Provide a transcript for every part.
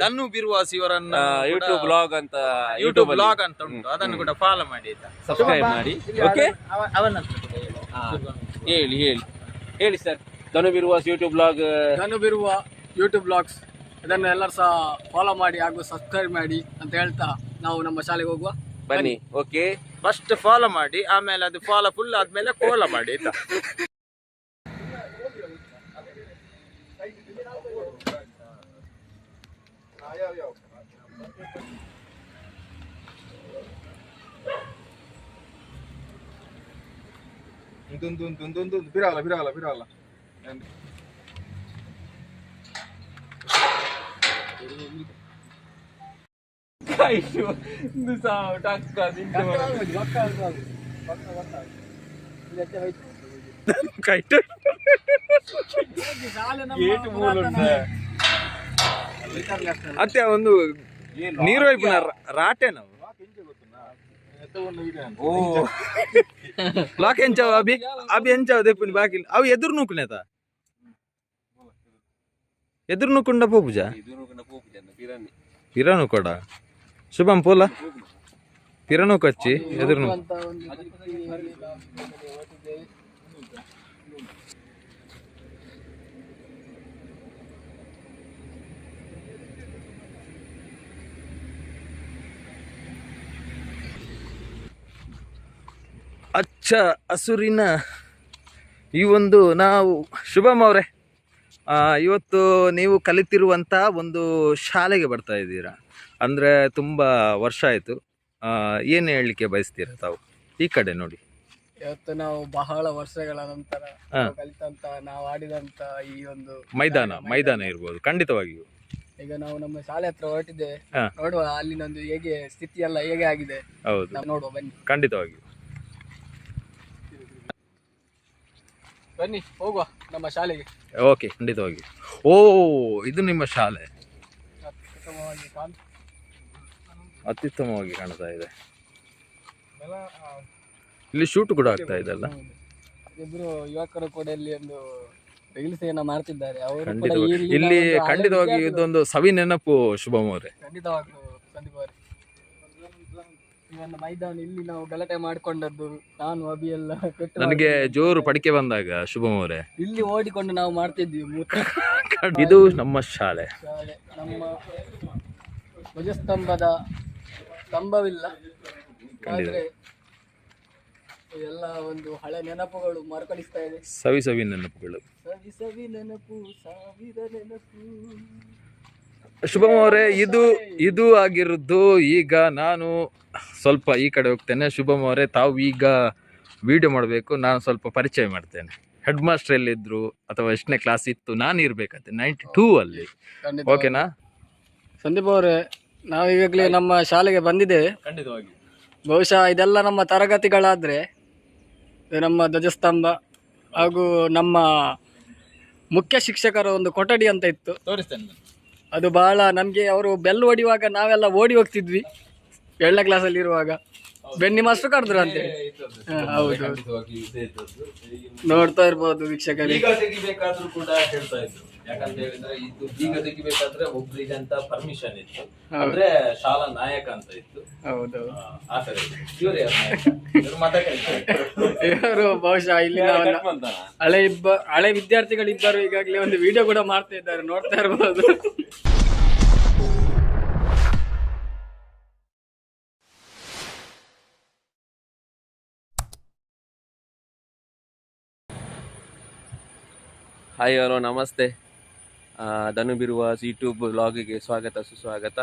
ತನ್ನು ಬಿರುವಾಸ್ ಇವರನ್ನ YouTube blog ಅಂತ YouTube blog ಅಂತ ಉಂಟು. ಅದನ್ನು ಕೂಡ ಫಾಲೋ ಮಾಡಿ ಆಯ್ತಾ? ಸಬ್ಸ್ಕ್ರೈಬ್ ಮಾಡಿ. ಓಕೆ ಅವನ. ಹೇಳಿ. ಹೇಳಿ ಹೇಳಿ. Sir Dhanu Biruvas YouTube blog Dhanu Biruva YouTube blogs ಇದನ್ನು ಎಲ್ಲರೂ ಸಹ ಫಾಲೋ ಮಾಡಿ ಹಾಗೂ ಸಬ್ಸ್ಕ್ರೈಬ್ ಮಾಡಿ ಅಂತ ಹೇಳ್ತಾ ನಾವು ನಮ್ಮ ಶಾಲೆಗೆ ಹೋಗುವ. ಬನ್ನಿ. ಓಕೆ ಫಸ್ಟ್ ಫಾಲೋ ಮಾಡಿ ಆಮೇಲೆ ಅದು ಫಾಲೋ ಫುಲ್ ಆದ್ಮೇಲೆ ಕೋಲ ಮಾಡಿ ಆಯ್ತಾ? yer. Dun dun dun dun dun. Bir ala bir ala bir ala. Yani... Kayşu. Nusa dakika dinle. Dakika almadı. Dakika almadı. Dakika dakika. Millete hayır. Kayşu. Gate bulun. ಅತ್ತೆ ಒಂದು ನೀರು ವೈಪುನ ರಾಟೆ ನಾವು ಓ ಲಾಕ್ ಎಂಚಾವ ಅಭಿ ಅಭಿ ಎಂಚಾವ ದೆಪ್ಪುನಿ ಬಾಕಿ ಅವು ಎದುರು ನೂಕುನೇತ ಎದುರು ನೂಕುಂಡ ಪೂಜ ಪಿರನು ಕೊಡ ಶುಭಂ ಪೋಲ ಪಿರನು ಕಚ್ಚಿ ಎದುರು ಅಚ್ಚ ಹಸುರಿನ ಈ ಒಂದು ನಾವು ಶುಭಮ್ ಅವರೇ. ಇವತ್ತು ನೀವು ಕಲಿತಿರುವಂಥ ಒಂದು ಶಾಲೆಗೆ ಬರ್ತಾ ಇದ್ದೀರಾ. ಅಂದರೆ ತುಂಬ ವರ್ಷ ಆಯಿತು. ಏನು ಹೇಳಲಿಕ್ಕೆ ಬಯಸ್ತೀರಾ ತಾವು? ಈ ಕಡೆ ನೋಡಿ. ಇವತ್ತು ನಾವು ಬಹಳ ವರ್ಷಗಳ ನಂತರ ಕಲಿತಂತ ನಾವು ಆಡಿದಂತ ಈ ಒಂದು ಮೈದಾನ ಮೈದಾನ ಇರ್ಬೋದು. ಖಂಡಿತವಾಗಿಯೂ ಈಗ ನಾವು ನಮ್ಮ ಶಾಲೆ ಹತ್ರ ಹೊರಟಿದ್ದೇವೆ. ನೋಡುವ ಅಲ್ಲಿನೊಂದು ಹೇಗೆ ಸ್ಥಿತಿ ಎಲ್ಲ ಹೇಗೆ ಆಗಿದೆ. ಹೌದು. ನಾವು ನೋಡುವ ಬನ್ನಿ. ಖಂಡಿತವಾಗಿಯೂ ಬನ್ನಿ ಹೋಗುವ ನಮ್ಮ ಶಾಲೆಗೆ. ಓಕೆ ಖಂಡಿತವಾಗಿ. ಓ ಇದು ನಿಮ್ಮ ಶಾಲೆ. ಅತ್ಯುತ್ತಮವಾಗಿ ಕಾಣ್- ಅತ್ಯುತ್ತಮವಾಗಿ ಕಾಣ್ತಾ ಇದೆ. ಇಲ್ಲಿ ಶೂಟ್ ಕೂಡ ಆಗ್ತಾ ಇದೆ ಅಲ್ಲ. ಇಬ್ರು ಯುವಕರು ಕೂಡ ಇಲ್ಲಿ ಒಂದು ರೀಲ್ಸ್ ಏನೋ ಮಾಡ್ತಿದ್ದಾರೆ. ಅವರು ಖಂಡಿತವಾಗಿ. ಇಲ್ಲಿ ಖಂಡಿತವಾಗಿ ಇದೊಂದು ಸವಿ ನೆನಪು ಶುಭಮ್ ಅವರೇ ಖಂಡಿತವಾಗ್ಲೂ. ಸಂದೀಪ್ ಅವರೇ ಒಂದು ಮೈದಾನ ಇಲ್ಲಿ ನಾವು ಗಲಾಟೆ ಮಾಡ್ಕೊಂಡದ್ದು ನಾನು ಅಭಿ ಎಲ್ಲ ಪೆಟ್ಟು ನನಗೆ ಜೋರು ಪಡಿಕೆ ಬಂದಾಗ ಶುಭಮ್ ಅವರೇ. ಇಲ್ಲಿ ಓಡಿಕೊಂಡು ನಾವು ಮಾಡ್ತಿದ್ವಿ ಮೂತ್ರ ಇದು ನಮ್ಮ ಶಾಲೆ. ಶಾಲೆ ನಮ್ಮ ಧ್ವಜಸ್ತಂಭದ ಸ್ತಂಭವಿಲ್ಲ. ಆದ್ರೆ ಎಲ್ಲ ಒಂದು ಹಳೆ ನೆನಪುಗಳು ಮರುಕಳಿಸ್ತಾ ಇದೆ. ಸವಿ ಸವಿ ನೆನಪುಗಳು. ಸವಿ ಸವಿ ನೆನಪು ಸಾವಿರ ನೆನಪು. ಶುಭಂ ಅವರೇ ಇದು ಇದು ಆಗಿರೋದು ಈಗ ನಾನು ಸ್ವಲ್ಪ ಈ ಕಡೆ ಹೋಗ್ತೇನೆ. ಶುಭಮ್ ಅವರೇ ತಾವು ಈಗ ವಿಡಿಯೋ ಮಾಡಬೇಕು. ನಾನು ಸ್ವಲ್ಪ ಪರಿಚಯ ಮಾಡ್ತೇನೆ. ಹೆಡ್ ಮಾಸ್ಟರ್ ಎಲ್ಲಿದ್ರು ಅಥವಾ ಎಷ್ಟನೇ ಕ್ಲಾಸ್ ಇತ್ತು ನಾನು ಇರ್ಬೇಕಂತೆ ನೈಂಟಿ ಟೂ ಅಲ್ಲಿ. ಓಕೆನಾ ಸಂದೀಪ್ ಅವರೇ ನಾವು ಈಗಾಗಲೇ ನಮ್ಮ ಶಾಲೆಗೆ ಬಂದಿದ್ದೇವೆ ಖಂಡಿತವಾಗಿ. ಬಹುಶಃ ಇದೆಲ್ಲ ನಮ್ಮ ತರಗತಿಗಳಾದ್ರೆ ನಮ್ಮ ಧ್ವಜಸ್ತಂಭ ಹಾಗೂ ನಮ್ಮ ಮುಖ್ಯ ಶಿಕ್ಷಕರ ಒಂದು ಕೊಠಡಿ ಅಂತ ಇತ್ತು. ತೋರಿಸ್ತೇನೆ ಅದು ಬಹಳ ನಮಗೆ ಅವರು ಬೆಲ್ ಹೊಡಿಯುವಾಗ ನಾವೆಲ್ಲ ಓಡಿ ಹೋಗ್ತಿದ್ವಿ ಏಳನೇ ಕ್ಲಾಸಲ್ಲಿ ಇರುವಾಗ. ಬೆನ್ನಿ ಮಾಸ್ಟರ್ ಕರೆದ್ರು ಅಂತೆ ಹೌದು ನೋಡ್ತಾ ಇರ್ಬೋದು ವೀಕ್ಷಕರು. ಯಾಕಂತ ಹೇಳಿದ್ರೆ ಇದು ಬೀಗ ತೆಗಿಬೇಕಾದ್ರೆ ಒಬ್ರಿಗೆ ಅಂತ ಪರ್ಮಿಷನ್ ಇತ್ತು. ಅಂದ್ರೆ ಶಾಲಾ ನಾಯಕ ಅಂತ ಇತ್ತು. ಹೌದು. ಆ, ತರ ಇತ್ತು. ಇವ್ರು ಯಾರು? ಇವ್ರು ಮಾತಾಡ್ತಾರೆ. ಇವರು ಬಹುಶಃ ಇಲ್ಲಿ ಹಳೆ ಇಬ್ಬ ಹಳೆ ವಿದ್ಯಾರ್ಥಿಗಳಿಬ್ಬರು ಈಗಾಗಲೇ ಒಂದು ವಿಡಿಯೋ ಕೂಡ ಮಾಡ್ತಾ ಇದ್ದಾರೆ ನೋಡ್ತಾ ಇರ್ಬೋದು. ಹಾಯ್ ಹಲೋ ನಮಸ್ತೆ ಧನು ಬಿರುವಾಸ್ ಯೂಟ್ಯೂಬ್ ಬ್ಲಾಗಿಗೆ ಸ್ವಾಗತ, ಸುಸ್ವಾಗತ.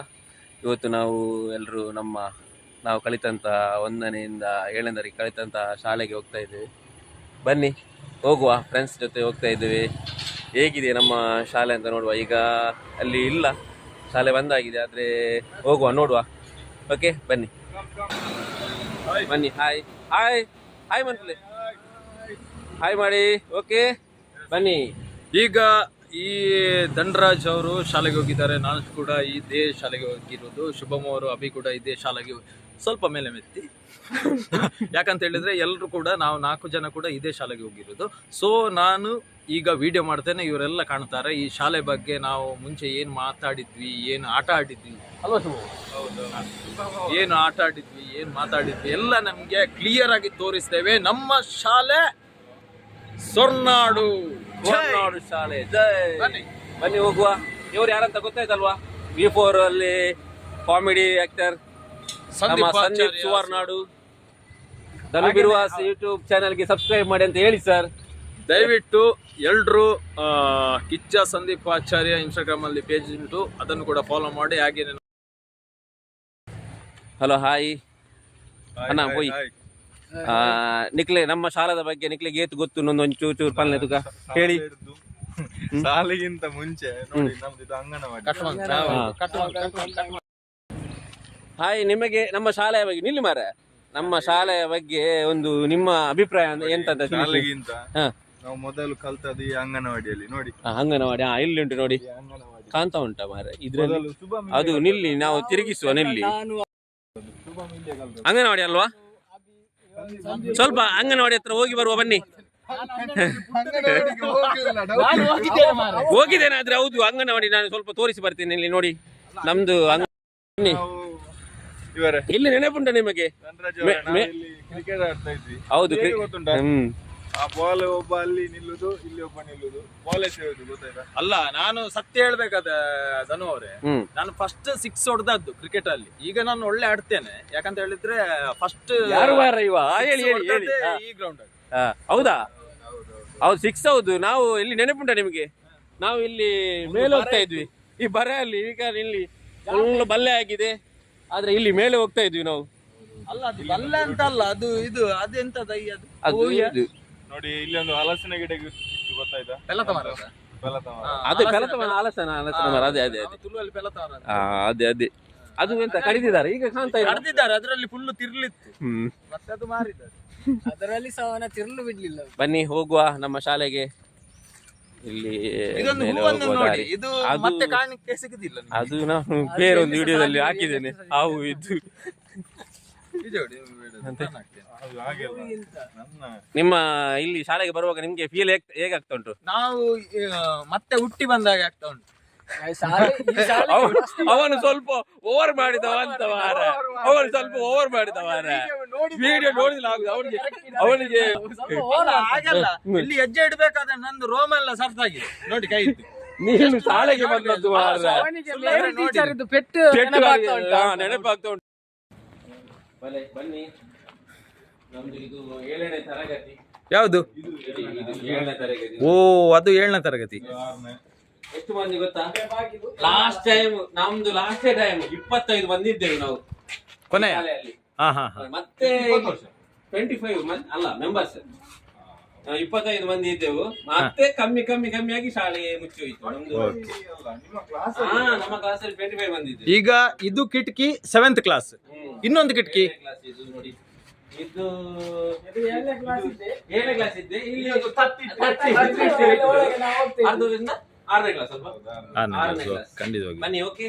ಇವತ್ತು ನಾವು ಎಲ್ಲರೂ ನಮ್ಮ, ನಾವು ಕಲಿತಂಥ ಒಂದನೆಯಿಂದ ಏಳನೇದರಿಗೆ ಕಲಿತಂಥ ಶಾಲೆಗೆ ಹೋಗ್ತಾ ಇದ್ದೇವೆ. ಬನ್ನಿ, ಹೋಗುವ ಫ್ರೆಂಡ್ಸ್ ಜೊತೆ ಹೋಗ್ತಾ ಇದ್ದೇವೆ. ಹೇಗಿದೆ ನಮ್ಮ ಶಾಲೆ ಅಂತ ನೋಡುವ. ಈಗ ಅಲ್ಲಿ ಇಲ್ಲ. ಶಾಲೆ ಬಂದಾಗಿದೆ, ಆದರೆ ಹೋಗುವ, ನೋಡುವ. ಓಕೆ ಬನ್ನಿ. ಬನ್ನಿ ಹಾಯ್ ಹಾಯ್ ಹಾಯ್ ಮಂತ್ಲೆ. ಹಾಯ್ ಮಾಡಿ ಓಕೆ ಬನ್ನಿ. ಈಗ ಈ ಧನರಾಜ್ ಅವರು ಶಾಲೆಗೆ ಹೋಗಿದ್ದಾರೆ. ನಾನು ಕೂಡ ಇದೇ ಶಾಲೆಗೆ ಹೋಗಿರೋದು. ಶುಭಮ್ ಅವರು ಅಭಿ ಕೂಡ ಇದೇ ಶಾಲೆಗೆ ಸ್ವಲ್ಪ ಮೇಲೆ ಮೆತ್ತಿ. ಯಾಕಂತ ಹೇಳಿದ್ರೆ ಎಲ್ಲರೂ ಕೂಡ ನಾವು ನಾಲ್ಕು ಜನ ಕೂಡ ಇದೇ ಶಾಲೆಗೆ ಹೋಗಿರೋದು. ಸೊ ನಾನು ಈಗ ವಿಡಿಯೋ ಮಾಡ್ತೇನೆ. ಇವರೆಲ್ಲ ಕಾಣ್ತಾರೆ. ಈ ಶಾಲೆ ಬಗ್ಗೆ ನಾವು ಮುಂಚೆ ಏನು ಮಾತಾಡಿದ್ವಿ ಏನು ಆಟ ಆಡಿದ್ವಿ. ಅಲ್ವಾ ಶುಭ ಏನು ಆಟ ಆಡಿದ್ವಿ ಏನು ಮಾತಾಡಿದ್ವಿ ಎಲ್ಲ ನಮಗೆ ಕ್ಲಿಯರ್ ಆಗಿ ತೋರಿಸ್ತೇವೆ. ನಮ್ಮ ಶಾಲೆ ಸೊರ್ನಾಡು ಹೊರನಾಡು ಶಾಲೆ ಜೈ. ಬನ್ನಿ. ಬನ್ನಿ ಹೋಗುವ. ಇವ್ರು ಯಾರಂತ ಗೊತ್ತಾಯ್ತಲ್ವಾ? ವಿ ಫೋರ್ ಅಲ್ಲಿ ಕಾಮಿಡಿ ಆಕ್ಟರ್ ನಮ್ಮ ಸಂದೀಪ್. ಸುವರ್ನಾಡು. ಧನುಬಿರುವ ಯೂಟ್ಯೂಬ್ ಚಾನೆಲ್ಗೆ ಸಬ್ಸ್ಕ್ರೈಬ್ ಮಾಡಿ ಅಂತ ಹೇಳಿ ಸರ್ ದಯವಿಟ್ಟು ಎಲ್ರು ಆ, ಕಿಚ್ಚ ಸಂದೀಪ್ ಆಚಾರ್ಯ ಇನ್ಸ್ಟಾಗ್ರಾಮ್ ಅಲ್ಲಿ ಪೇಜ್ ಉಂಟು ಅದನ್ನು ಕೂಡ ಫಾಲೋ ಮಾಡಿ ಹಾಗೆ ಹಲೋ ಹಾಯ್ ಅಣ್ಣ ಹೋಯ್. ನಿಕ್ಲೆ ನಮ್ಮ ಶಾಲದ ಬಗ್ಗೆ ನಿಕ್ಲೆಗೆ ಏತು ಗೊತ್ತು ಇನ್ನೊಂದು ಒಂಚೂರು ಚೂರು ಪಲ್ಲೆ ತುಗ ಹೇಳಿ. ಶಾಲೆಗಿಂತ ಮುಂಚೆ ನೋಡಿ ನಮ್ದು ಇದು ಅಂಗನವಾಡಿ. ಹಾ. ಹಾಯ್ ನಿಮಗೆ ನಮ್ಮ ಶಾಲೆಯ ಬಗ್ಗೆ ನಿಲ್ಲಿ ಮಾರ ನಮ್ಮ ಶಾಲೆಯ ಬಗ್ಗೆ ಒಂದು ನಿಮ್ಮ ಅಭಿಪ್ರಾಯ ಎಂತ. ಶಾಲೆಗಿಂತ ನಾವು ಮೊದಲು ಕಲ್ತದ್ದು ಈ ಅಂಗನವಾಡಿಯಲ್ಲಿ ನೋಡಿ. ಅಂಗನವಾಡಿ ಹಾ ಇಲ್ಲಿ ಉಂಟು ನೋಡಿ. ಕಾಂತ ಉಂಟ ಕಾಣ್ತಾ ಉಂಟಾ ಮಾರ ಇದ್ರಲ್ಲಿ ಅದು ನಿಲ್ಲಿ ನಾವು ತಿರುಗಿಸುವ ನಿಲ್ಲಿ. ಅಂಗನವಾಡಿ ಅಲ್ವಾ? ಸ್ವಲ್ಪ ಅಂಗನವಾಡಿ ಹತ್ರ ಹೋಗಿ ಬರುವ ಬನ್ನಿ. ಹೋಗಿದ್ದೇನೆ ಆದ್ರೆ ಹೌದು ಅಂಗನವಾಡಿ ನಾನು ಸ್ವಲ್ಪ ತೋರಿಸಿ ಬರ್ತೀನಿ ಇಲ್ಲಿ ನೋಡಿ. ನಮ್ದು ಅಂಗನವಾಡಿ ಇಲ್ಲಿ ನೆನಪುಂಟ ನಿಮಗೆ? ಹೌದು ಹ್ಮ್. ಆ ಬಾಲ್ ಒಬ್ಬ ಅಲ್ಲಿ ನಿಲ್ಲುದು ಇಲ್ಲಿ ಒಬ್ಬ ನಿಲ್ಲುದು. ಬಾಲ್ ಎಸೆಯುವುದು ಗೊತ್ತಾಯ್ತಾ? ಅಲ್ಲ ನಾನು ಸತ್ಯ ಹೇಳ್ಬೇಕಾದ ಧನು ಅವರೇ ಹ್ಮ್. ನಾನು ಫಸ್ಟ್ ಸಿಕ್ಸ್ ಹೊಡೆದದ್ದು ಕ್ರಿಕೆಟ್ ಅಲ್ಲಿ. ಈಗ ನಾನು ಒಳ್ಳೆ ಆಡ್ತೇನೆ. ಯಾಕಂತ ಹೇಳಿದ್ರೆ ಫಸ್ಟ್ ಯಾರು ಬಾರ ಇವ? ಆ, ಹೇಳಿ ಹೇಳಿ ಹೇಳಿ. ಹಾ. ಈ ಗ್ರೌಂಡ್ ಅಲ್ಲಿ. ಹಾ, ಹೌದಾ? ಹೌದು ಸಿಕ್ಸ್ ಹೌದು. ನಾವು ಇಲ್ಲಿ ನೆನಪುಂಟ ನಿಮಗೆ? ನಾವು ಇಲ್ಲಿ ಮೇಲೆ ಹೋಗ್ತಾ ಇದ್ವಿ. ಈ ಬರ ಅಲ್ಲಿ ಈಗ ಇಲ್ಲಿ ಫುಲ್ ಬಲ್ಲೆ ಆಗಿದೆ. ಆದ್ರೆ ಇಲ್ಲಿ ಮೇಲೆ ಹೋಗ್ತಾ ಇದ್ವಿ ನಾವು. ಅಲ್ಲ ಅದು ಬಲ್ಲ ಅಂತ ಅಲ್ಲ ಅದು ಇದು ಅದೆಂತದ ಈ ಅದು? ಅದು ಇದು. ನೋಡಿ ಇಲ್ಲಿ ಒಂದು ಹಲಸಿನ ಗಿಡ ಇತ್ತು ಗೊತ್ತಾಯ್ತಾ ಮರ ಅದ? ಬೆಲತ ಮರ. ಹಾ, ಅದು ಹಲಸಿನ ಪೆಲತ ಮರ. ಆಲಸನ ಆಲಸನ ಮರ ಅದೇ ಅದೇ ಅದೇ ನಾವು ತುಳುವಲ್ಲಿ ಪೆಲತ ಮರ ಅಂತ. ಆ, ಅದೇ ಅದೇ ಅದು ಎಂತ ಕಡಿದಿದ್ದಾರೆ ಈಗ ಕಾಣ್ತಾ ಇಲ್ಲ ಕಡ್ದಿದ್ದಾರೆ ಅದರಲ್ಲಿ ಫುಲ್ ತಿರ್ಲಿತ್ತು ಹ್ಮ್ ಮತ್ತೆ ಅದು ಮಾರಿದ್ದಾರೆ ಅದರಲ್ಲಿ ಸಹ ಅವನ ತಿರ್ಲು ಬಿಡ್ಲಿಲ್ಲ ಬನ್ನಿ ಹೋಗುವ ನಮ್ಮ ಶಾಲೆಗೆ ಇಲ್ಲಿ ಇದೊಂದು ಮೇಲೆ ಹೂವನ್ನು ಹೋಗುವ ನೋಡಿ ದಾರಿ. ಇದು ಅದು- ಮತ್ತೆ ಕಾಣಲಿಕ್ಕೆ ಸಿಗುದಿಲ್ಲ ನಿಮ್ಗೆ. ಅದು ನಾನು ಬೇರೆ ಒಂದು ವಿಡಿಯೋದಲ್ಲಿ ಹಾಕಿದ್ದೇನೆ ಹಾವು ಇದು ಇದು ನೋಡಿ, ಬೇಡ, ಅದು ಹಾಗೆ ಅಲ್ಲ. ನನ್ನ ನಿಮ್ಮ ಇಲ್ಲಿ ಶಾಲೆಗೆ ಬರುವಾಗ ನಿಮ್ಗೆ ಫೀಲ್ ಹೇಗಾಗ್ತಾ ಉಂಟು? ನಾವು ಮತ್ತೆ ಹುಟ್ಟಿ ಬಂದಾಗ ಆಗ್ತಾ ಉಂಟು. ಶಾಲೆ ಈ ಶಾಲೆ ಅವ- ಅವನು ಸ್ವಲ್ಪ ಓವರ್ ಮಾಡಿದವ ಅಂತ ಮಾರ ಅವನು ಸ್ವಲ್ಪ ಓವರ್ ಮಾಡಿದವಾರ ವಿಡಿಯೋ ನೋಡಿಲ್ಲ ಆಗುದು. ಅವನಿಗೆ ಅವನಿಗೆ ಹಾಗಲ್ಲ ಇಲ್ಲಿ ಹೆಜ್ಜೆ ಇಡ್ಬೇಕಾದ್ರೆ ನಂದು ರೋಮ್ ಎಲ್ಲ ಸರ್ತಾಗಿ ನೋಡಿ ಕೈ ಇತ್ತು ನೀನು ಶಾಲೆಗೆ ಬಂದದ್ದು ವಾರ. ಟೀಚರ್ ಪೆಟ್ಟು ನೆನಪಾಗ್ತಾ ಉಂಟಾ? ನೆನಪಾಗ್ತಾ ಉಂಟು. ಬಲೆ ಬನ್ನಿ. ನಮ್ದು ಇದು ಏಳನೇ ತರಗತಿ. ಯಾವುದು? ಇದು ಏಳನೇ ತರಗತಿ. ಓ ಅದು ಏಳನೇ ತರಗತಿ. ಎಷ್ಟು ಮಂದಿ ಗೊತ್ತಾ? ಲಾಸ್ಟ್ ಟೈಮ್ ನಮ್ದು ಲಾಸ್ಟ್ ಟೈಮ್ ಇಪ್ಪತ್ತೈದು ಬಂದಿದ್ದೇವೆ ನಾವು. ಕೊನೆಯ? ಶಾಲೆಯಲ್ಲಿ. ಹಾ ಹಾ ಹಾ. ಮತ್ತೆ ಟ್ವೆಂಟಿ ಫೈವ್ ಅಲ್ಲ ಮೆಂಬರ್ಸ್ ಇಪ್ಪತ್ತೈದು ಮಂದಿ ಇದ್ದೆವು ಮತ್ತೆ ಕಮ್ಮಿ ಕಮ್ಮಿ ಕಮ್ಮಿಯಾಗಿ ಆಗಿ ಶಾಲೆ ಮುಚ್ಚಿ ಹೋಯ್ತು ನಮ್ದು ಅಲ್ಲ, ನಿಮ್ಮ ಕ್ಲಾಸ್ ಹಾ ನಮ್ಮ ಕ್ಲಾಸಲ್ಲಿ ಟ್ವೆಂಟಿ ಫೈವ್ ಮಂದಿ ಈಗ ಇದು ಕಿಟಕಿ ಸೆವೆಂತ್ ಕ್ಲಾಸ್ ಇನ್ನೊಂದು ಕಿಟಕಿ? ಏಳನೇ ಇದು ನೋಡಿ. ಇದು ಇದು ಏಳನೇ ಕ್ಲಾಸ್ ಇದೆ ಏಳನೇ ಕ್ಲಾಸ್ ಇದ್ದೆ. ಇಲ್ಲಿ ಒಂದು ಹೋಗ್ತೇವೆ. ಅರ್ಧದಿಂದ ಆರನೇ ಕ್ಲಾಸ್ ಅಲ್ವಾ? ಆರನೇ ಕ್ಲಾಸ್ ಖಂಡಿತವಾಗಿ ಬನ್ನಿ ಓಕೆ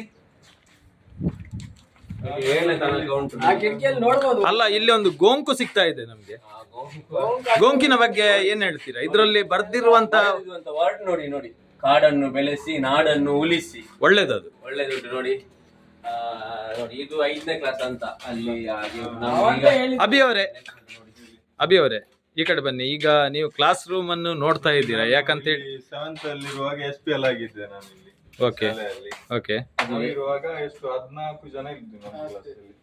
ಅಲ್ಲ ಇಲ್ಲಿ ಒಂದು ಗೋಂಕು ಸಿಗ್ತಾ ಇದೆ ನಮ್ಗೆ. ಗೋಂಕಿನ ಬಗ್ಗೆ ಏನ್ ಹೇಳ್ತೀರಾ? ಇದರಲ್ಲಿ ಬರ್ದಿರುವಂತ ವರ್ಡ್ ನೋಡಿ ನೋಡಿ. ಕಾಡನ್ನು ಬೆಳೆಸಿ ನಾಡನ್ನು ಉಳಿಸಿ. ಒಳ್ಳೇದದು. ಒಳ್ಳೇದು ನೋಡಿ. ನೋಡಿ ಇದು ಐದನೇ ಕ್ಲಾಸ್ ಅಂತ. ಅಲ್ಲಿ ಹಾಗೆ ನಾವು ಈಗ ಅಭಿ ಅವರೇ ಅಭಿ ಅವರೇ ಈ ಕಡೆ ಬನ್ನಿ. ಈಗ ನೀವು ಕ್ಲಾಸ್ ರೂಮ್ ಅನ್ನು ನೋಡ್ತಾ ಇದ್ದೀರಾ? ಯಾಕಂತ ಹೇಳಿ ಸೆವೆಂತ್ ಅಲ್ಲಿರುವಾಗ ಎಸ್ ಪಿ ಎಲ್ ಆಗಿದ್ದೆ ನಾನು ಇಲ್ಲಿ ಓಕೆ ಶಾಲೆಯಲ್ಲಿ ಓಕೆ ಇರುವಾಗ ಎಷ್ಟು ಹದಿನಾಲ್ಕು ಜನ ಇದ್ವಿ ನಮ್ಮ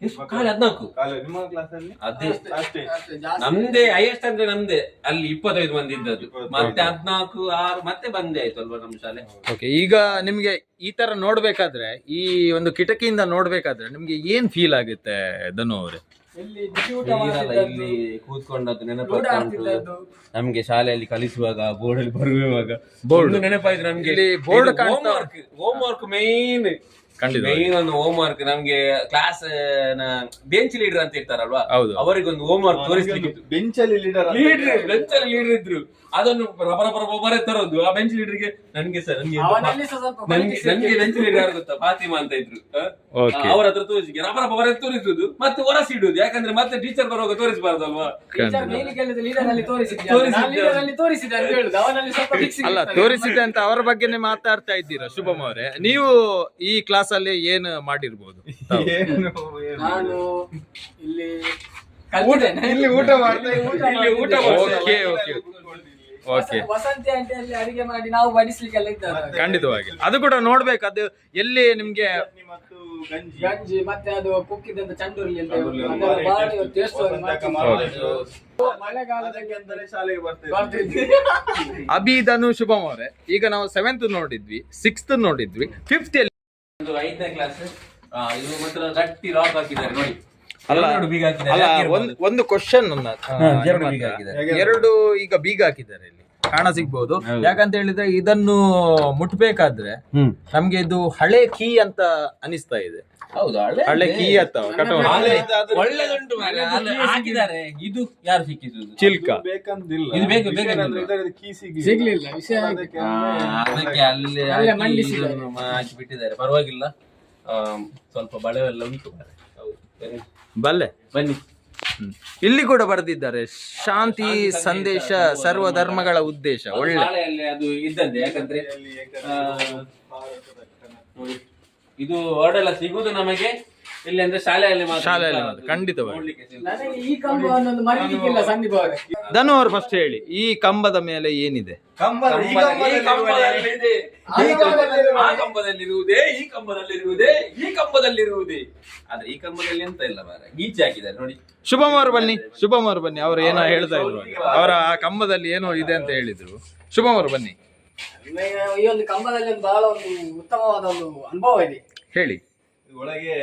ಎಷ್ಟು? ಕಾಲ ಹದ್ನಾಲ್ಕು? ಕಾಲೇ ನಿಮ್ಮ ಕ್ಲಾಸಲ್ಲಿ ಅದೇ. ಅಷ್ಟೇ ನಮ್ದೇ ಹೈಯೆಸ್ಟ್ ಅಂದ್ರೆ ನಮ್ದೇ. ಅಲ್ಲಿ ಇಪ್ಪತ್ತೈದು ಮಂದಿ ಇದ್ದದ್ದು. ಮತ್ತೆ ಹದ್ನಾಲ್ಕು ಆರು ಮತ್ತೆ ಬಂದೆ ಆಯ್ತು ಅಲ್ವಾ ನಮ್ಮ ಶಾಲೆ? ಓಕೆ ಈಗ ನಿಮ್ಗೆ ಈ ತರ ನೋಡ್ಬೇಕಾದ್ರೆ ಈ ಒಂದು ಕಿಟಕಿಯಿಂದ ನೋಡ್ಬೇಕಾದ್ರೆ ನಿಮ್ಗೆ ಏನ್ ಫೀಲ್ ಆಗುತ್ತೆ ಧನು ಅವರೇ? ಇಲ್ಲಿ ಬಿಸಿ ಊಟ ಇರಲ್ಲ, ಮಾಡ್ತಿದ್ದದ್ದು, ಇಲ್ಲಿ ಕೂತ್ಕೊಂಡದ್ದು ನೆನಪಾಗ್ತಾ ಉಂಟು. ನಮ್ಗೆ ಶಾಲೆಯಲ್ಲಿ ಕಲಿಸುವಾಗ ಬೋರ್ಡ್ ಅಲ್ಲಿ ಬರುವಾಗ ಬೋರ್ಡ್ ಒಂದು ನೆನಪಾಯ್ತು ನಮ್ಗೆ. ಇಲ್ಲಿ board ಕಾಣ್ತಾ homework homework main ಖಂಡಿತ. ಮೇನ್ ಒಂದು ಹೋಮ್ ವರ್ಕ್ ನಮ್ಗೆ ಕ್ಲಾಸ್ ಬೆಂಚ್ ಲೀಡರ್ ಅಂತ ಇರ್ತಾರಲ್ವಾ? ಹೌದು. ಅವರಿಗೊಂದು ಹೋಮ್ ವರ್ಕ್ ತೋರಿಸ್ಲಿಕ್ಕೆ ಬೆಂಚಲ್ಲಿ ಲೀಡರ್ ಲೀಡರ್ ಬೆಂಚ್ ಅಲ್ಲಿ ಲೀಡರ್ ಇದ್ರು. ಅದನ್ನು ರಬರ ತರೋದು. ಆ ಬೆಂಚ್ ಲೀಡರ್ಗೆ ನನ್ಗೆ ಸರ್ ನನ್ಗೆ ನನ್ಗೆ ಬೆಂಚ್ ಲೀಡರ್ ಯಾರು ಗೊತ್ತಾ? ಫಾತಿಮಾ ಅಂತ ಇದ್ರು. ಅವ್ರ ಹತ್ರ ತೋರಿಸಿ ರಬರ ಅವರೇ ತೋರಿಸುದು. ಮತ್ತೆ ಹೊರಸಿಡುದು ಯಾಕಂದ್ರೆ ಮತ್ತೆ ಟೀಚರ್ ಬರುವಾಗ ತೋರಿಸಬಾರ್ದಲ್ವಾ? ಅಲ್ಲಿ ತೋರಿಸಿದ್ದೆ ತೋರಿಸಿದ್ದೆ. ನಾನು ಲೀಡರ್ ಅಲ್ಲಿ ತೋರಿಸಿದೆ ಅಂತ ಹೇಳುದು. ಅವನಲ್ಲಿ ಸ್ವಲ್ಪ fixing ಅಲ್ಲ ಇರ್ತದೆ. ತೋರಿಸಿದೆ ಅಂತ ಅವರ ಬಗ್ಗೆನೇ ಮಾತಾಡ್ತಾ ಇದ್ದೀರಾ ಶುಭಮ್ ಅವರೇ? ನೀವು ಈ ಕ್ಲಾಸ್ ಅಲ್ಲಿ ಏನು ಮಾಡಿರ್ಬೋದು? ಏನು ನಾನು ಇಲ್ಲಿ ಊಟ ಮಾಡ್ತಾ ಇಲ್ಲಿ ಊಟ ಓಕೆ ಓಕೆ ಓಕೆ ವಸಂತಿ ಅಲ್ಲಿ ಅಡಿಗೆ ಮಾಡಿ ನಾವು ಬಡಿಸ್ಲಿಕ್ಕೆಲ್ಲ ಇದ್ದಾರೆ. ಖಂಡಿತವಾಗಿ. ಅದು ಕೂಡ ನೋಡ್ಬೇಕು ಅದು ಎಲ್ಲಿ ನಿಮ್ಗೆ ಚಟ್ನಿ ಮತ್ತು ಗಂಜಿ. ಗಂಜಿ ಮತ್ತೆ ಅದು ಕುಕ್ಕಿದಂತ ಚಂಡುರ್ಲಿ ಅಂತ ಅದು ಅದೆಲ್ಲ ಭಾರಿ ಟೇಸ್ಟ್ ವಸಂತಕ ಮಾಡೋದು. ಮಳೆಗಾಲದಲ್ಲಿ ಅಂತಲೇ ಶಾಲೆಗೆ ಬರ್ತೇವೆ ಬರ್ತಿದ್ವಿ. ಅಭಿಧನು ಶುಭಮ್ ಅವರೇ. ಈಗ ನಾವು ಸೆವೆಂತ್ ನೋಡಿದ್ವಿ ಸಿಕ್ಸ್ತ್ ನೋಡಿದ್ವಿ ಫಿಫ್ತ್ ಅಲ್ಲಿ ಒಂದು ಐದನೇ ಕ್ಲಾಸ್ ಇದು ಮಾತ್ರ ಗಟ್ಟಿ ರಾಕ್ ಹಾಕಿದ್ದಾರೆ ನೋಡಿ. ಅಲ್ಲ ಅಲ್ಲ ಒಂದ್ ಒಂದು ಕ್ವಶನ್ ಎರಡು ಈಗ ಬೀಗ ಹಾಕಿದ್ದಾರೆ ಇಲ್ಲಿ. ಕಾಣ ಸಿಗ್ಬಹುದು ಯಾಕಂತ ಹೇಳಿದ್ರೆ ಇದನ್ನು ಮುಟ್ಬೇಕಾದ್ರೆ ನಮ್ಗೆ ಇದು ಹಳೆ ಕೀ ಅಂತ ಅನಿಸ್ತಾ ಇದೆ. ಹೌದು ಹಳೆ ಕೀ ಅಥವಾ ಒಳ್ಳೆದುಂಟು ಹಾಕಿದ್ದಾರೆ. ಇದು ಯಾರು ಸಿಕ್ಕಿಸುದು ಚಿಲ್ಕ. ಬೇಕಂತಿಲ್ಲ ಇದು ಬೇಕು, ವಿಷಯ ಬೇಕಂತಿಲ್ಲ. ಏನಂದ್ರೆ ಕೀ ಸಿಗ್ಲಿಲ್ಲ. ಸಿಗ್ಲಿಲ್ಲ ವಿಷಯ ಅದಕ್ಕೆ ಅಲ್ಲಿ ಅಲ್ಲೇ ಹಾಕಿ ಮಂಡಿಸಿದ್ದಾರೆ. ಇದನ್ನು ಮಾ- ಹಾಕಿ ಬಿಟ್ಟಿದ್ದಾರೆ ಪರವಾಗಿಲ್ಲ. ಆ, ಸ್ವಲ್ಪ ಬಳೆವೆಲ್ಲ ಉಂಟು. ಹೌದು. ಬಲ್ಲೆ ಬನ್ನಿ. ಇಲ್ಲಿ ಕೂಡ ಬರೆದಿದ್ದಾರೆ ಶಾಂತಿ ಸಂದೇಶ ಸರ್ವ ಧರ್ಮಗಳ ಉದ್ದೇಶ. ಒಳ್ಳೆ. ಅದು ಇದ್ದದ್ದೇ ಯಾಕಂದ್ರೆ. ಇದು ವರ್ಡ್ ಸಿಗುವುದು ಸಿಗುದು ನಮಗೆ. ಇಲ್ಲಿ ಅಂದ್ರೆ ಶಾಲೆಯಲ್ಲಿ ಮಾತ್ರ ಶಾಲೆಯಲ್ಲಿ ಮಾತ್ರ, ಖಂಡಿತವಾಗಿ. ನೋಡ್ಲಿಕ್ಕೆ ಸಿಗುದು. ನನಗೆ ಈ ಕಂಬವನ್ನು ಮರೀಲಿಕ್ಕಿಲ್ಲ ಸಂದೀಪ್ ಅವರೇ. ಧನು ಅವರು ಫಸ್ಟ್ ಹೇಳಿ ಈ ಕಂಬದ ಮೇಲೆ ಏನಿದೆ? ಕಂಬದ ಈ ಈ ಕಂಬದಲ್ಲಿ ಇದೆ. ಆ ಕಂಬದಲ್ಲಿರುವುದೇ. ಆ ಕಂಬದಲ್ಲಿರುವುದೇ ಈ ಕಂಬದಲ್ಲಿರುವುದೇ ಈ ಕಂಬದಲ್ಲಿರುವುದೇ. ಆದ್ರೆ ಈ ಕಂಬದಲ್ಲಿ ಎಂತ ಇಲ್ಲ ಮಾರ ಗೀಚೆ ಹಾಕಿದ್ದಾರೆ ನೋಡಿ. ಶುಭಮ್ ಅವರು ಬನ್ನಿ ಶುಭಮ್ ಅವರು ಬನ್ನಿ ಅವರು ಏನೋ ಹೇಳ್ತಾ ಇದ್ರು. ಅವರ ಆ ಕಂಬದಲ್ಲಿ ಏನೋ ಇದೆ ಅಂತ ಹೇಳಿದ್ರು. ಶುಭಮ್ ಅವರು ಬನ್ನಿ. ಈ ಒಂದು ಕಂಬದಲ್ಲಿ ಒಂದು ಬಹಳ ಒಂದು ಉತ್ತಮವಾದ ಒಂದು ಅನುಭವ ಇದೆ. ಹೇಳಿ. ಒಳಗೆ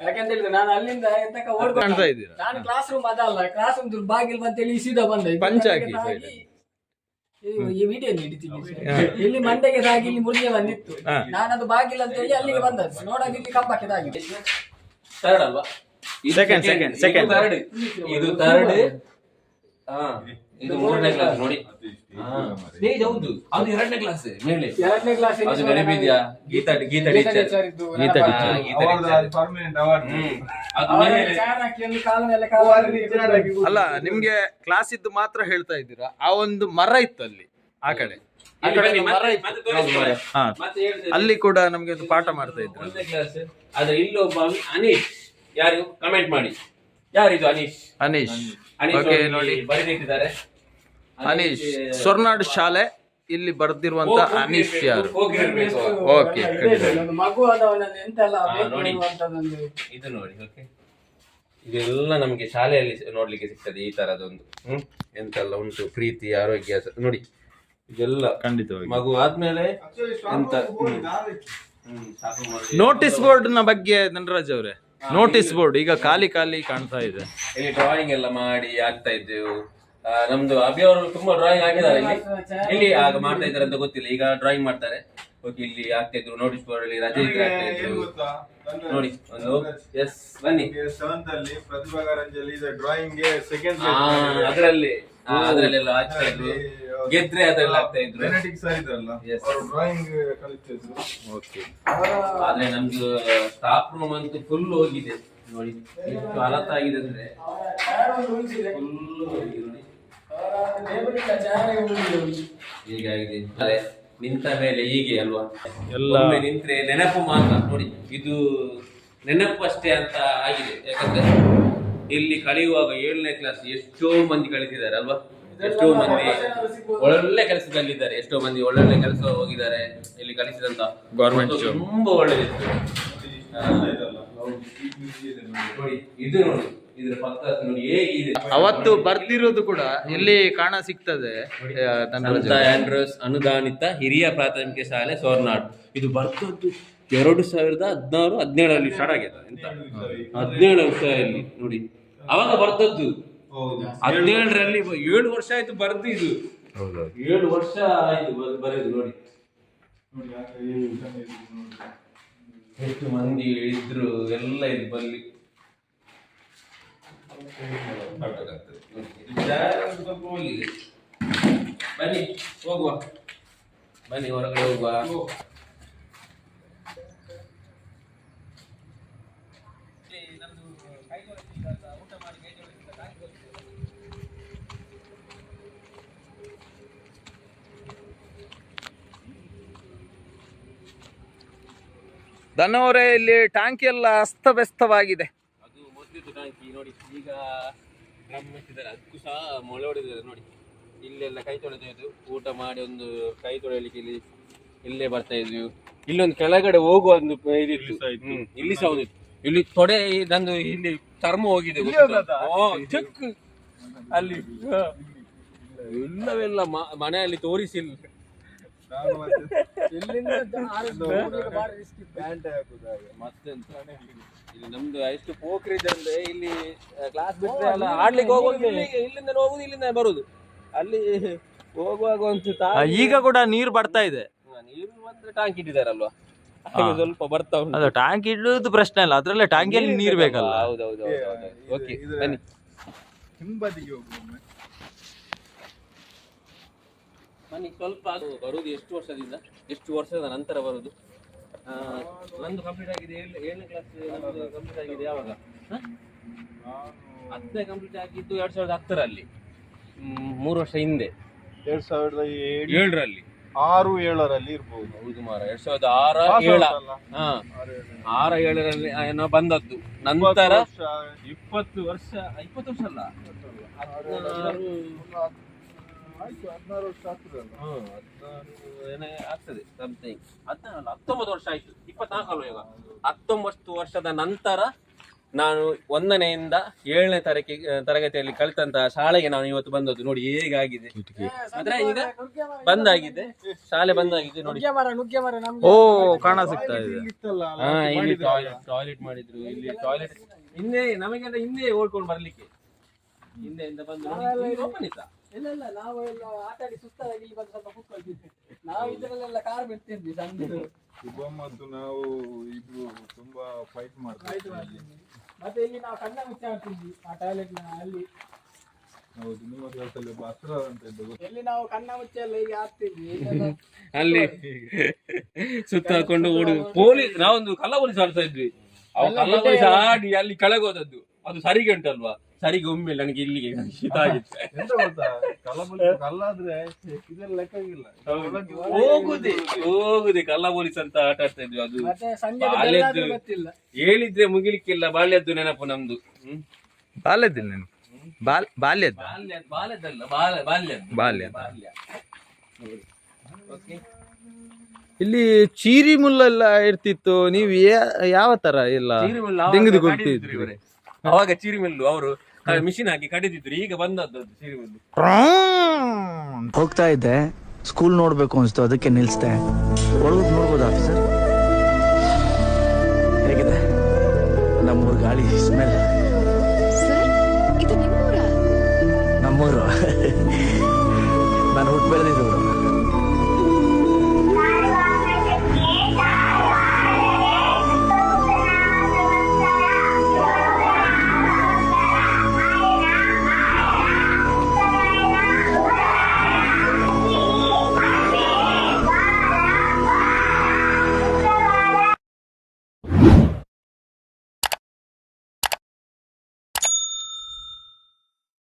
ಯಾಕಂತ ಹೇಳಿದ್ರೆ ನಾನು ಅಲ್ಲಿಂದ ಎಂತಕ ಓಡ್ಕೊಂಡು ಕಾಣ್ತಾ ಇದ್ದೀರಾ? ನಾನು ಕ್ಲಾಸ್ ರೂಮ್ ಅದಲ್ಲ ಕ್ಲಾಸ್ ರೂಮ್ ಬಾಗಿಲ್ ಬಂತೇಳಿ ಸೀದಾ ಬಂದೆ. ಇದು ಪಂಚ ಹಾಕಿ ಮಂಡೆಗೆ ತಾಗಿ- side ಈ- ಈ ವಿಡಿಯೋ ಹಿಡಿತೀನಿ ಇಲ್ಲಿ ಮಂಡೆಗೆ ತಾಗಿ ಇಲ್ಲಿ ಮುರಿಯ ಬಂದಿತ್ತು. ಹಾ. ನಾನದು ಬಾಗಿಲ್ ಅಂತ ಹೇಳಿ ಅಲ್ಲಿಗೆ ಬಂದದ್ದು. ನೋಡಾಗ ಇಲ್ಲಿ ಕಂಬಕ್ಕೆ ತಾಗಿದೆ ಥರ್ಡ್ ಅಲ್ವಾ? Second second second, second. ಇದು ಥರ್ಡ್ ಇದು ಥರ್ಡ್ ಹಾ ಇದು ಮೂರನೇ ಕ್ಲಾಸ್ ನೋಡಿ. ಹಾ. ಏ, ಇದು ಹೌದು. ಅದು ಎರಡನೇ ಕ್ಲಾಸ್ ಮೇಲೆ ಎರಡನೇ ಕ್ಲಾಸ್ ಅದು ನೆನಪಿದ್ಯಾ ಗೀತಾ ಗೀತಾ ಟೀಚರ್ ಗೀತಾ teacher. ಅವರದ್ದು ಪರ್ಮನೆಂಟ್ ಅವಾರ್ಡ್ ಹ್ಮ್. ಅದು ಮೇಲೆ ಕಾಲ ಮೇಲೆ ಕಾಲ ಅಲ್ಲ ನಿಮ್ಗೆ ಕ್ಲಾಸ್ ಇದ್ದು ಮಾತ್ರ ಹೇಳ್ತಾ ಇದ್ದೀರಾ? ಆ ಒಂದು ಮರ ಇತ್ತು ಅಲ್ಲಿ ಆ ಕಡೆ. ಆ ಕಡೆ ಮರ ಇತ್ತು. ಅಲ್ಲಿ ಕೂಡ ನಮ್ಗೆ ಒಂದು ಪಾಠ ಮಾಡ್ತಾ ಇದ್ರು. ಕ್ಲಾಸ್ ಆದ್ರೆ ಇಲ್ಲೊಬ್ಬ ಅನೀಶ್. ಯಾರು? ಕಮೆಂಟ್ ಮಾಡಿ. ಯಾರಿದು ಅನೀಶ್? ಅನೀಶ್. ಅನೀಶ್ ಓಕೆ ನೋಡಿ. ಬರೆದಿಟ್ಟಿದ್ದಾರೆ. ಅನೀಶ್ ಸ್ವರ್ನಾಡ್ ಶಾಲೆ ಇಲ್ಲಿ ಬರ್ದಿರುವಂತ ಅನೀಶ್ ಯಾರು? ಓಕೆ ಮಗು ಎಂತೆಲ್ಲ ಇದು. ನೋಡಿ ಓಕೆ. ಇದೆಲ್ಲ ನಮಗೆ ಶಾಲೆಯಲ್ಲಿ ನೋಡ್ಲಿಕ್ಕೆ ಸಿಗ್ತದೆ ಈ ತರದೊಂದು. ಹ್ಮ್? ಎಂತೆಲ್ಲ ಉಂಟು ಪ್ರೀತಿ ಆರೋಗ್ಯ ಸ- ನೋಡಿ. ಇದೆಲ್ಲ ಖಂಡಿತವಾಗಿ. ಮಗು ಆದ್ಮೇಲೆ ಎಂತ ಹ್ಮ್. ಸಾಕು. ನೋಟಿಸ್ ಬೋರ್ಡ್ನ ಬಗ್ಗೆ ಧನರಾಜ್ ಅವರೇ. ನೋಟಿಸ್ ಬೋರ್ಡ್ ಈಗ ಖಾಲಿ ಖಾಲಿ ಕಾಣ್ತಾ ಇದೆ. ಇಲ್ಲಿ ಡ್ರಾಯಿಂಗ್ ಎಲ್ಲ ಮಾಡಿ ಆಗ್ತಾ ಇದ್ದೆವು. ನಮ್ದು ಅಭಿ ಅವರು ತುಂಬಾ ಡ್ರಾಯಿಂಗ್ ಆಗಿದ್ದಾರೆ ಇಲ್ಲಿ. ಇಲ್ಲಿ ಆಗ ಮಾಡ್ತಾ ಇದ್ದಾರೆ ಅಂತ ಗೊತ್ತಿಲ್ಲ. ಈಗ ಡ್ರಾಯಿಂಗ್ ಮಾಡ್ತಾರೆ. ಓಕೆ ಇಲ್ಲಿ ಆಗ್ತಾ ಇದ್ರು. ನೋಟಿಸ್ ಬೋರ್ಡ್ ಅಲ್ಲಿ ರಜೆ ಇದ್ರೆ ಆಗ್ತಾ ಇದ್ರು. ನೋಡಿ ಒಂದು ಎಸ್ ಬನ್ನಿ. ಸೆವೆಂತ್ ಅಲ್ಲಿ ಪ್ರತಿಭಾ ಕಾರಂಜಲ್ಲಿ ಡ್ರಾಯಿಂಗ್ ಸೆಕೆಂಡ್ ಅದರಲ್ಲಿ. ಅದ್ರಲ್ಲೆಲ್ಲ ಆಗ್ತಾ ಇದ್ರು. ಗೆದ್ರೆ ಅದ್ರಲ್ಲಿ ಆಗ್ತಾ ಇದ್ರು. ಡ್ರಾಯಿಂಗ್ ಕಲಿತಿದ್ರು. ಓಕೆ ಆದ್ರೆ ನಮ್ದು ಸ್ಟಾಫ್ ರೂಮ್ ಅಂತೂ ಫುಲ್ ಹೋಗಿದೆ. ನೋಡಿ ಎಷ್ಟು ಅಲತ್ತಾಗಿದೆ ಅಂದ್ರೆ. ಫುಲ್ ಹೋಗಿದೆ. ನೋಡಿ ಹೀಗಾಗಿದೆ. ಅದೇ ನಿಂತ ಮೇಲೆ ಹೀಗೆ ಅಲ್ವಾ? ಎಲ್ಲ. ನಿಂತ್ರೆ ನೆನಪು ಮಾತ್ರ. ನೋಡಿ ಇದು ನೆನಪು ಅಷ್ಟೇ ಅಂತ ಆಗಿದೆ. ಯಾಕಂದ್ರೆ ಇಲ್ಲಿ ಕಳೆಯುವಾಗ ಏಳನೇ ಕ್ಲಾಸ್ ಎಷ್ಟೋ ಮಂದಿ ಕಳಿಸಿದ್ದಾರೆ ಅಲ್ವಾ? ಎಷ್ಟೋ ಮಂದಿ ಒಳ್ಳೆ ಕೆಲಸದಲ್ಲಿದ್ದಾರೆ. ಎಷ್ಟೋ ಮಂದಿ ಒಳ್ಳೊಳ್ಳೆ ಕೆಲಸ ಹೋಗಿದ್ದಾರೆ. ಇಲ್ಲಿ ಕಳಿಸಿದಂತ ಗೌರ್ಮೆಂಟ್. ತುಂಬಾ ಒಳ್ಳೆದಿತ್ತು. ನೋಡಿ ಇದು ನೋಡಿ. ಅವತ್ತು ಬರ್ದಿರೋದು ಕೂಡ ಇಲ್ಲಿ ಕಾಣ ಸಿಗ್ತದೆ. ಆಂಡ್ರೋಸ್ ಅನುದಾನಿತ ಹಿರಿಯ ಪ್ರಾಥಮಿಕ ಶಾಲೆ ಸೋರ್ನಾಡ್. ಇದು ಬರ್ತದ್ದು ಎರಡು ಸಾವಿರದ ಹದಿನಾರು ಹದಿನೇಳರಲ್ಲಿ ಸ್ಟಾರ್ಟ್ ಆಗಿದೆ ಎಂತ? ಹದಿನೇಳು ವರ್ಷದಲ್ಲಿ ನೋಡಿ. ಅವಾಗ ಬರ್ತದ್ದು. ಹೌದು. ಹದಿನೇಳರಲ್ಲಿ ಏಳು ವರ್ಷ ಆಯ್ತು ಬರ್ದು ಇದು. ಏಳು ವರ್ಷ ಆಯ್ತು ಬರೆದು ನೋಡಿ. ಎಷ್ಟು ಮಂದಿ ಇದ್ರು ಎಲ್ಲ ಇದು ಬಲ್ಲಿ. ಹೋಗಿದೆ ಬನ್ನಿ ಹೋಗುವ ಬನ್ನಿ ಹೊರಗಡೆ ಹೋಗುವ ಧನವರೇ ಇಲ್ಲಿ ಟ್ಯಾಂಕಿ ಎಲ್ಲ ಅಸ್ತವ್ಯಸ್ತವಾಗಿದೆ. ಮೊದಲಿದ್ದು ಟಾಂಕಿ ನೋಡಿ ಈಗ ಇಟ್ಟಿದ್ದಾರೆ ಅದಕ್ಕೂ ಸಹ ಮೊಳೆ ಹೊಡೆದಿದ್ದಾರೆ ನೋಡಿ. ಇಲ್ಲೆಲ್ಲ ಕೈ ತೊಳೆದು ಊಟ ಮಾಡಿ ಒಂದು ಕೈ ತೊಳೆಯಲಿಕ್ಕೆ ಇಲ್ಲಿ ಇಲ್ಲೇ ಬರ್ತಾ ಇದ್ವಿ ಇಲ್ಲೊಂದು ಕೆಳಗಡೆ ಹೋಗುವ ಒಂದು ಇದಿತ್ತು. ಇಲ್ಲಿ ಸಹ. ಹ್ಮ್, ಇಲ್ಲಿ ಸಹ ಒಂದು ಇಲ್ಲಿ ತೊಡೆ ನಂದು ಇಲ್ಲಿ ಚರ್ಮ ಹೋಗಿದೆ ಗೊತ್ತುಂಟಾ? ಓ, ಚೆಕ್. ಅಲ್ಲಿ ಹ. ಇಲ್ಲವೆಲ್ಲ ಮ- ಮನೆಯಲ್ಲಿ ತೋರಿಸಿಲ್ಲ. ಮತ್ತೆ ಇಲ್ಲಿಂದ ಆರಿಸ್ಕೊಂಡು ಹೋಗ್ಲಿಕ್ಕೆ ಭಾರಿ risk ಇತ್ತು. ಪ್ಯಾಂಟ್ ಹಾಕುದು ಹಾಗೆ ಮತ್ತೆಂತ? ಇಲ್ಲಿ ನಮ್ದು ಎಷ್ಟು ಪೋಖ್ರಿ ಅಂದ್ರೆ ಇಲ್ಲಿ ಕ್ಲಾಸ್ ಬಿಟ್ಟರೆ ಅಲ್ಲ ಆಡ್ಲಿಕ್ಕೆ ಹೋಗುದು ಇಲ್ಲಿಗೆ ಇಲ್ಲಿಂದ ಹೋಗುದು ಇಲ್ಲಿಂದ ಬರುದು. ಅಲ್ಲಿ ಹೋಗುವಾಗ ಒಂದು ತಾ- ಈಗ ಕೂಡ ನೀರು ಬರ್ತಾ ಇದೆ. ನೀರು ಬಂದ್ರೆ ಟ್ಯಾಂಕ್ ಇಟ್ಟಿದಾರಲ್ವಾ ಹಾಗೆ ಸ್ವಲ್ಪ ಬರ್ತಾ ಉಂಟು. ಅದು ಟ್ಯಾಂಕ್ ಇಡುವುದು ಪ್ರಶ್ನೆ ಅಲ್ಲ ಅದ್ರಲ್ಲೇ ಟ್ಯಾಂಕಿಯಲ್ಲಿ ನೀರು ಬೇಕಲ್ಲ ಹೌದೌದು ಓಕೆ ಇದು- ಬನ್ನಿ. ಹಿಂಬದಿಗೆ ಹೋಗುವ ಬನ್ನಿ ಸ್ವಲ್ಪ ಅದು ಬರುದು ಎಷ್ಟು ವರ್ಷದಿಂದ? ಎಷ್ಟು ವರ್ಷದ ನಂತರ ಬರುದು? ನಂದು ಕಂಪ್ಲೀಟ್ ಆಗಿದೆ. ಏಳ್- ಏಳನೇ ಕ್ಲಾಸ್ ಕಂಪ್ಲೀಟ್ ಆಗಿದೆ ಯಾವಾಗ? ಹತ್ತೆ ಹತ್ತನೇ ಕಂಪ್ಲೀಟ್ ಆಗಿದ್ದು ಎರಡ್ ಸಾವಿರದ ಹತ್ತರಲ್ಲಿ. ಮೂರು ವರ್ಷ ಹಿಂದೆ. ಎರಡ್ ಸಾವಿರದ ಏಳು ಏಳರಲ್ಲಿ. ಆರು ಏಳರಲ್ಲಿ ಇರ್ಬೋದು. ಹೌದು ಮಾರ ಎರಡ್ ಸಾವಿರದ ಆರ ಏಳ. ಹಾ. ಆರು ಏಳರಲ್ಲಿ. ಏನೋ ಬಂದದ್ದು. ನಂತರ ಇಪ್ಪತ್ತು ವರ್ಷ ಇಪ್ಪತ್ತು ವರ್ಷ ಅಲ್ಲ. ಹದಿನಾರು ಆಯ್ತು ಹದಿನಾರು ವರ್ಷ ಹದಿನಾರು ಏನೇ ಆಗ್ತದೆ ಸಮಥಿಂಗ್ ಹದಿನಾರು ಅಲ್ಲ ಹತ್ತೊಂಬತ್ತು ವರ್ಷ ಆಯ್ತು ಇಪ್ಪತ್ನಾಲ್ಕು ಅಲ್ವ ಈಗ ಹತ್ತೊಂಬತ್ತು ವರ್ಷದ ನಂತರ ನಾನು ಒಂದನೆಯಿಂದ ಏಳನೇ ತರಗತಿ ತರಗತಿಯಲ್ಲಿ ಕಲಿತಂತಹ ಶಾಲೆಗೆ ನಾನು ಇವತ್ತು ಬಂದದ್ದು ನೋಡಿ ಹೇಗಾಗಿದೆ. ಅಂದ್ರೆ ಈಗ ಬಂದಾಗಿದೆ. ಶಾಲೆ ಬಂದಾಗಿದೆ ನೋಡಿ. ನುಗ್ಗೆ ಮರ ನುಗ್ಗೆ ಮರ ನಮ್ಗೆ ಓ ಕಾಣ ಸಿಗ್ತಾ ಇದೆ. ಹಾ ಇಲ್ಲಿ. ಟಾಯ್ಲೆಟ್ ಟಾಯ್ಲೆಟ್ ಮಾಡಿದ್ರು ಇಲ್ಲಿ ಟಾಯ್ಲೆಟ್. ಹಿಂದೆ ನಮಗೆಲ್ಲ ಹಿಂದೆ ಓಡ್ಕೊಂಡು ಬರ್ಲಿಕ್ಕೆ. ಹಿಂದೆಯಿಂದ ಬಂದು ಓಪನ್ ಇತ್ತಾ? ಇಲ್ಲ ಇಲ್ಲ ನಾವು ಎಲ್ಲ ಆಟ ಆಡಿ ಸುಸ್ತಾಗಿ ಇಲ್ಲಿ ಬಂದು ಸ್ವಲ್ಪ ಕೂತ್ಕೊಳ್ತಿದ್ವಿ ನಾವು ಇದರಲ್ಲೆಲ್ಲ ಕಾರ್ ಬಿಡ್ತಿದ್ವಿ ಸಂಜೆ. ಶುಭ ಮತ್ತು ನಾವು ಇದು ತುಂಬಾ ಫೈಟ್ ಮಾಡ್ತೀವಿ ಮತ್ತೆ ಇಲ್ಲಿ ನಾವು ಕಣ್ಣ ಮುಚ್ಚಿ ಆಡ್ತಿದ್ವಿ ಆ ಟಾಯ್ಲೆಟ್ ಅಲ್ಲಿ. ಹೌದು ನಿಮ್ಮ ಕ್ಲಾಸಲ್ಲಿ ಒಬ್ಬ ಅಂತ ಇದ್ದ ಎಲ್ಲಿ ನಾವು ಕಣ್ಣ ಮುಚ್ಚಿ ಎಲ್ಲ ಹೀಗೆ ಆಡ್ತಿದ್ವಿ. ಅಲ್ಲಿ ಸುತ್ತ ಹಾಕೊಂಡು ಓಡು ಪೊಲೀಸ್ ನಾವೊಂದು ಕಲ್ಲ ಪೊಲೀಸ್ ಆಡ್ತಾ ಇದ್ವಿ ಅವ್ರು ಕಲ್ಲ ಪೊಲೀಸ್ ಆಡಿ ಅಲ್ಲಿ ಕೆಳಗೆ ಹೋದದ್ದು. ಅದು ಸರಿಗೆ ಉಂಟಲ್ವಾ? ಸರಿಗೆ ಒಮ್ಮೆ ನನಗೆ ಇಲ್ಲಿಗೆ ಶೀತ ಆಗಿತ್ತು ಎಂತ ಗೊತ್ತಾ? ಕಲ್ಲಬುಲಿ ಕಲ್ಲಾದ್ರೆ ಇದೆಲ್ಲ ಲೆಕ್ಕಾಗಿಲ್ಲ ಒಳಗೆ ಹೋಗುದೆ ಹೋಗುದೆ. ಕಲ್ಲ ಪೊಲೀಸ್ ಅಂತ ಆಟ ಆಡ್ತಾ ಇದ್ವಿ ಅದು. ಮತ್ತೆ ಸಂಜೆ ಬಾಲ್ಯದ್ದು ಗೊತ್ತಿಲ್ಲ. ಹೇಳಿದ್ರೆ ಮುಗಿಲಿಕ್ಕಿಲ್ಲ ಬಾಲ್ಯದ್ದು ನೆನಪು ನಮ್ದು. ಹ್ಮ್? ಬಾಲ್ಯದಿಲ್ಲ ನೀನು ಬಾಲ್ ಬಾಲ್ಯದ ಬಾಲ್ಯ ಬಾಲ್ಯದಲ್ಲ ಬಾಲ್ಯ ಬಾಲ್ಯದ್ದು. ಬಾಲ್ಯ. ಬಾಲ್ಯ ಓಕೆ. ಇಲ್ಲಿ ಚೀರಿ ಮುಳ್ಳೆಲ್ಲ ಇರ್ತಿತ್ತು. ನೀವು ಯಾವ ತರ ಎಲ್ಲ ತೆಗೆದುಕೊಳ್ತಿದ್ರು. ಅವಾಗ ಚಿರಿಮಿಲ್ಲು ಅವರು ಮಿಷಿನ್ ಹಾಕಿ ಕಡಿದಿದ್ರು ಈಗ ಬಂದದ್ದು ಅದು ಚೀರಿಮಿಲ್ಲು ಹೋಗ್ತಾ ಇದ್ದೆ ಸ್ಕೂಲ್ ನೋಡ್ಬೇಕು ಅನ್ಸ್ತು ಅದಕ್ಕೆ ನಿಲ್ಸ್ದೆ. ಒಳಗೆ ನೋಡ್ಬೋದು ಆಫೀಸರ್ ಹೇಗಿದೆ? ನಮ್ಮೂರ್ ಗಾಳಿ ಸ್ಮೆಲ್ ಸರ್ ಇದು ನಿಮ್ಮೂರ? ನಮ್ಮೂರು. ನಾನು ಹುಟ್ಟು ಬೆಳೆದಿದ್ದು